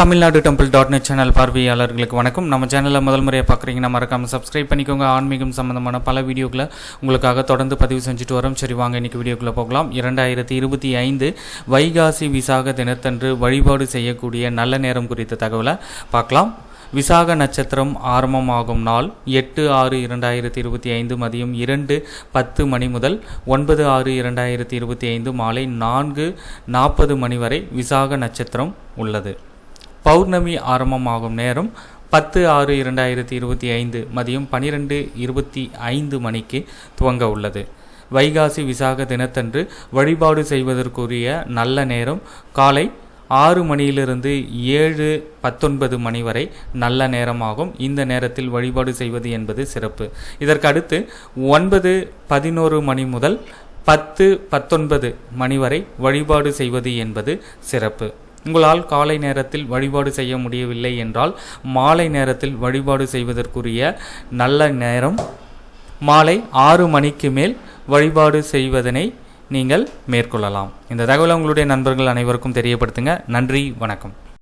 Tamil Nadu temple dot net channel பார்வையாளர்களுக்கு வணக்கம். நம்ம சேனலில் முதல் முறையாக பார்க்குறீங்கன்னா மறக்காமல் சப்ஸ்கிரைப் பண்ணிக்கோங்க. ஆன்மீகம் சம்மந்தமான பல வீடியோக்களை உங்களுக்காக தொடர்ந்து பதிவு செஞ்சுட்டு வரோம். சரி வாங்க இன்றைக்கி வீடியோக்குள்ளே போகலாம். இரண்டாயிரத்தி இருபத்தி ஐந்து வைகாசி விசாக தினத்தன்று வழிபாடு செய்யக்கூடிய நல்ல நேரம் குறித்த தகவலை பார்க்கலாம். விசாக நட்சத்திரம் ஆரம்பமாகும் நாள் எட்டு ஆறு இரண்டாயிரத்தி இருபத்தி ஐந்து மதியம் இரண்டு பத்து மணி முதல் ஒன்பது ஆறு இரண்டாயிரத்தி இருபத்தி ஐந்து மாலை நான்கு நாற்பது மணி வரை விசாக நட்சத்திரம் உள்ளது. பௌர்ணமி ஆரம்பமாகும் நேரம் பத்து ஆறு இரண்டாயிரத்தி இருபத்தி ஐந்து மதியம் பனிரெண்டு இருபத்தி ஐந்து மணிக்கு துவங்க உள்ளது. வைகாசி விசாக தினத்தன்று வழிபாடு செய்வதற்குரிய நல்ல நேரம் காலை ஆறு மணியிலிருந்து ஏழு பத்தொன்பது மணி வரை நல்ல நேரமாகும். இந்த நேரத்தில் வழிபாடு செய்வது என்பது சிறப்பு. இதற்கடுத்து ஒன்பது பதினோரு மணி முதல் பத்து பத்தொன்பது மணி வரை வழிபாடு செய்வது என்பது சிறப்பு. உங்களால் காலை நேரத்தில் வழிபாடு செய்ய முடியவில்லை என்றால் மாலை நேரத்தில் வழிபாடு செய்வதற்குரிய நல்ல நேரம் மாலை ஆறு மணிக்கு மேல் வழிபாடு செய்வதனை நீங்கள் மேற்கொள்ளலாம். இந்த தகவலை உங்களுடைய நண்பர்கள் அனைவருக்கும் தெரியப்படுத்துங்க. நன்றி வணக்கம்.